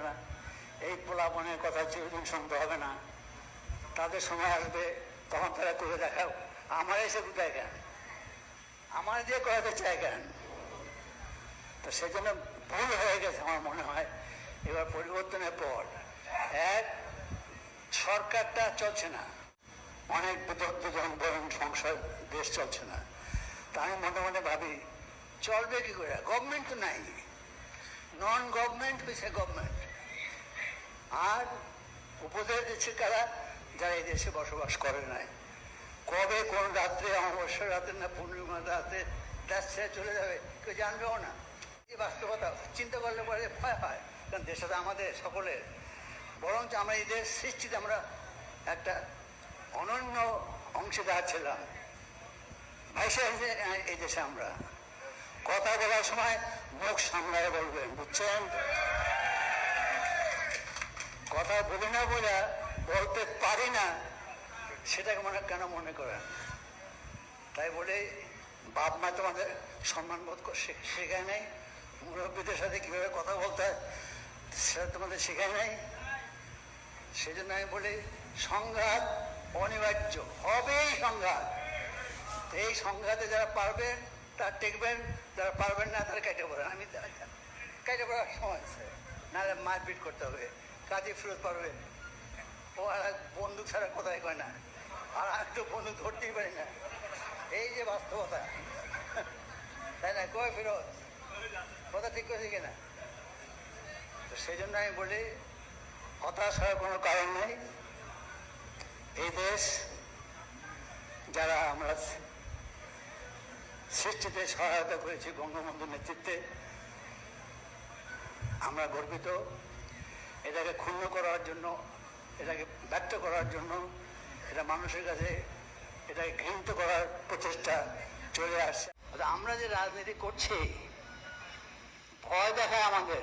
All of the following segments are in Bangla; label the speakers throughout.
Speaker 1: হবে না। এই পোলাপনের কথা চিরদিন শুনতে হবে না। তাদের সময় আসবে, তখন তারা করে দেখাও। আমার এসে কোথায় কেন আমার দিয়ে করাতে চায় কেন তো সেজন্য ভুল হয়ে গেছে আমার মনে হয়। এবার পরিবর্তনের পর এক, সরকারটা চলছে না। অনেক বিদগ্ধজন বরং সংসদ দেশ চলছে না। তা আমি মনে মনে ভাবি, চলবে কি করে? গভর্নমেন্ট তো নাই। নন গভর্নমেন্ট হয়েছে গভর্নমেন্ট আর উপদেশ দিচ্ছে কারা? যারা এই দেশে বসবাস করে নাই। কবে কোন রাত্রে অমাবস্যা রাতে না পূর্ণিমা রাতে দেশ চলে যাবে, কেউ জানবেও না। এই বাস্তবতা, চিন্তা করলে পরে ভয় হয়, কারণ দেশটা তো আমাদের সকলের। বরঞ্চ আমরা এই দেশ সৃষ্টিতে আমরা একটা অনন্য অংশীদার ছিলাম। ভাইসে এই দেশে আমরা। কথা বলার সময় মুখ সামলায় বলবেন, বুঝছেন? কথা বলি না বলে বলতে পারি না, সেটাকে মনে কেন মনে করেন? তাই বলে বাপ মা তোমাদের সম্মান বোধ শেখায় নাই। মুরব্বীদের সাথে কীভাবে কথা বলতে হয়, সেটা তোমাদের শেখায় নাই। সেই জন্য আমি বলি, সংঘাত অনিবার্য, হবেই সংঘাত। এই সংঘাতে যারা পারবেন তারা টেকবেন যারা পারবেন না, তারা কেটে পড়েন। আমি কেটে পড়ার সময় আছে। নাহলে মারপিট করতে হবে। কাজে ফেরত পারবে ও আর বন্দুক ছাড়া কোথায় কয় না? আর তো বন্দুক ধরতেই পারি না। এই যে বাস্তবতা। তাই না? কয় ফেরত? কথা ঠিক করেছি কিনা তো সেই জন্য আমি বলি হতাশ হওয়ার কোনো কারণ নেই। এই দেশ, যারা আমরা সৃষ্টিতে সহায়তা করেছি বঙ্গবন্ধুর নেতৃত্বে। আমরা গর্বিত। এটাকে ক্ষুণ্ণ করার জন্য, এটাকে ব্যক্ত করার জন্য, এটা মানুষের কাছে এটাকে ঘৃণিত করার প্রচেষ্টা চলে আসছে। আমরা যে রাজনীতি করছি, ভয় দেখায় আমাদের।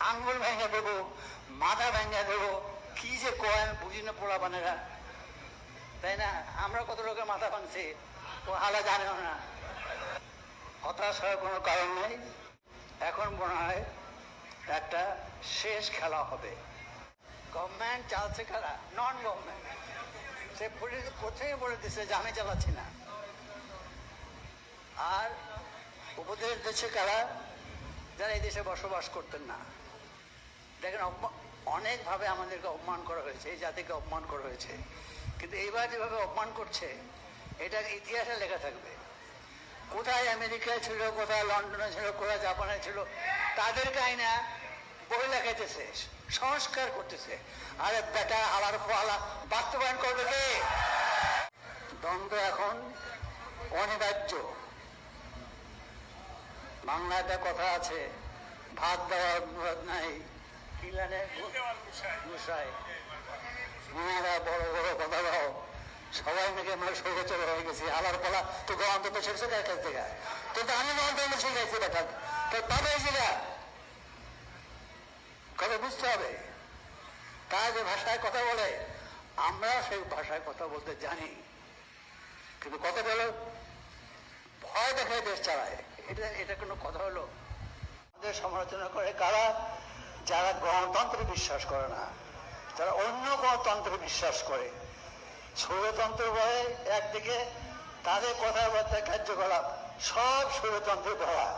Speaker 1: আঙ্গুল ভেঙে দেবো, মাথা ভেঙে দেবো, কি যে কয় বুঝি না পোড়া বানেরা তাই না? আমরা কত লোকের মাথা ভাঙছি, ও হালা জানেও না। হতাশ হওয়ার কোনো কারণ নেই। এখন মনে হয় একটা শেষ খেলা হবে। গভর্নমেন্ট চালাচ্ছে খেলা নন গভর্নমেন্ট সে পুলিশ প্রথমে বলে দিচ্ছে যে আমি চালাচ্ছি না। আর উপদেশ দিচ্ছে কারা? যারা এই দেশে বসবাস করতেন না। দেখেন অনেকভাবে আমাদেরকে অপমান করা হয়েছে, এই জাতিকে অপমান করা হয়েছে। কিন্তু এইবার যেভাবে অপমান করছে এটা ইতিহাসে লেখা থাকবে। কোথায় আমেরিকায় ছিল কোথায় লন্ডনে ছিল কোথায় জাপানে ছিল তাদেরকে আইনা বই লেখাইতেছে সংস্কার করতেছে। আরে বেটা আলার ফলা বাস্তবায়ন করবে কে? দ্বন্দ্ব এখন অনিবার্য। বাংলা একটা কথা আছে ভাত দেওয়ার অনুরোধ নাই। কি জানে? গুসাই আমরা তারা সেই ভাষায় কথা বলতে জানি। কিন্তু কথা বলো ভয় দেখায় দেশ চালায়। এটা এটা কোনো কথা হলো? আমাদের সমালোচনা করে কারা? যারা গণতন্ত্রে বিশ্বাস করে না, যারা অন্য গণতন্ত্রে বিশ্বাস করে। স্বৈরতন্ত্র বলে একদিকে তাদের কথাবার্তা কার্যকলাপ সব স্বৈরতন্ত্রে বলা